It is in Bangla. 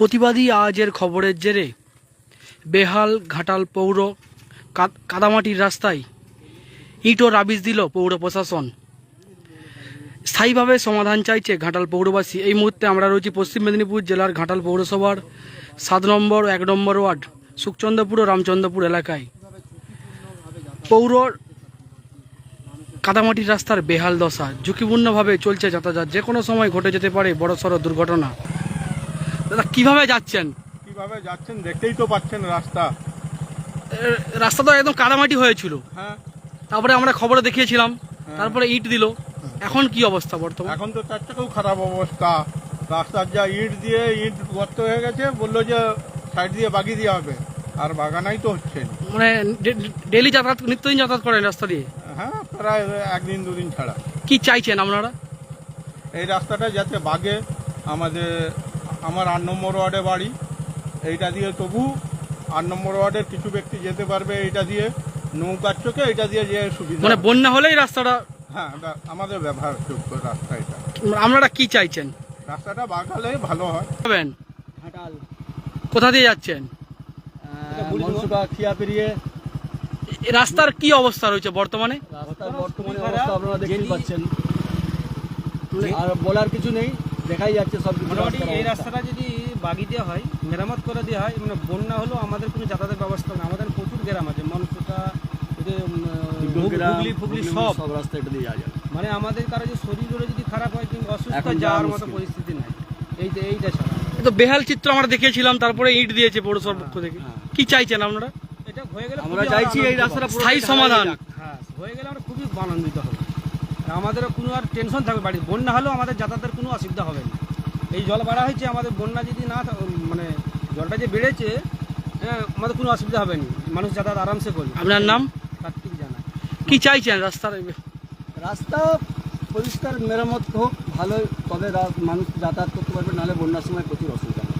প্রতিবাদী আজের খবরের জেরে বেহাল ঘাটাল পৌর কাদামাটির রাস্তায় ইট ও রাবিশ দিল পৌর প্রশাসন। স্থায়ীভাবে সমাধান চাইছে ঘাটাল পৌরবাসী। এই মুহূর্তে আমরা রয়েছি পশ্চিম মেদিনীপুর জেলার ঘাটাল পৌরসভার সাত নম্বর, এক নম্বর ওয়ার্ড, সুখচন্দ্রপুর ও রামচন্দ্রপুর এলাকায়। পৌর কাদামাটির রাস্তার বেহাল দশা ঝুঁকিপূর্ণভাবে চলছে যাতায়াত। যে কোনো সময় ঘটে যেতে পারে বড়সড় দুর্ঘটনা। দাদা কীভাবে যাচ্ছেন? কীভাবে যাচ্ছেন দেখতেই তো পাচ্ছেন রাস্তা। রাস্তা তো একদম কাদামাটি হয়েছিল। হ্যাঁ। তারপরে আমরা খবরে দেখিয়েছিলাম তারপরে ইট দিল। এখন কি অবস্থা বর্তমান? এখন তো তার থেকেও খারাপ অবস্থা। রাস্তার যা ইট দিয়ে ইট গর্ত হয়ে গেছে বলল যে সাইড দিয়ে বাগিয়ে দেওয়া হবে। আর বাগানাই তো হচ্ছে মানে ডেলি যাতায়াত নিত্যদিন যাতায়াত করেন রাস্তা দিয়ে? হ্যাঁ প্রায় একদিন দুদিন ছাড়া। কি চাইছেন আপনারা? এই রাস্তাটা যাতে বাগে আমাদের আমার আট নম্বর ওয়ার্ডে বাড়ি এইটা দিয়ে তবু আট নম্বর ওয়ার্ডের কিছু ব্যক্তি যেতে পারবে এইটা দিয়ে নৌকার চোখে এটা দিয়ে যে সুবিধা মানে বন্যা হলেই রাস্তাটা হ্যাঁ ব্যা- আমাদের ব্যবহারযোগ্য রাস্তা এটা। আপনারা কি চাইছেন? রাস্তাটা বাগালে ভালো হয়। যাবেন? ঘাটাল কোথা দিয়ে যাচ্ছেন? খিয়া পেরিয়ে রাস্তার কি অবস্থা রয়েছে বর্তমানে? রাস্তার বর্তমানে অবস্থা আপনারা দেখতেই পাচ্ছেন। আর বলার কিছু নেই। দেখাই যাচ্ছে সব মোটামুটি এই রাস্তাটা যদি বাগি দেওয়া হয় মেরামত করে দেওয়া হয় মানে বন্যা হলেও আমাদের কোনো যাতায়াতের ব্যবস্থা নেই। আমাদের প্রচুর গ্রাম আছে হুগলি ফুগলি সব। সব রাস্তা এটা দিয়ে যাওয়া যায়। মানে আমাদের কারও যে শরীরগুলো যদি খারাপ হয় কিংবা অসুস্থ হয়, যাওয়ার মতো পরিস্থিতি নাই। এই যে এইটা ছাড়া। তো বেহাল চিত্র আমরা দেখিয়েছিলাম তারপরে ইট দিয়েছে পৌরসভার পক্ষ থেকে। হ্যাঁ। কি চাইছেন আপনারা? এটা হয়ে গেলে আমরা চাইছি এই রাস্তাটা স্থায়ী সমাধান। হ্যাঁ হয়ে গেলে আমরা খুবই আনন্দিত হব। আর আমাদেরও কোনো আর টেনশন থাকবে বাড়ির বন্যা হলেও আমাদের যাতায়াতের কোনো অসুবিধা হবে না। এই জল বাড়া হয়েছে আমাদের বন্যা যদি না মানে জলটা যে বেড়েছে হ্যাঁ আমাদের কোনো অসুবিধা হবে না। মানুষ যাতায়াত আরামসে করবে। আপনার নাম? কার্তিক জানা। কি চাইছেন রাস্তার? রাস্তা পরিষ্কার মেরামত হোক ভালো তবে রা- মানুষ যাতায়াত করতে পারবে নাহলে বন্যার সময় প্রচুর অসুবিধা হবে।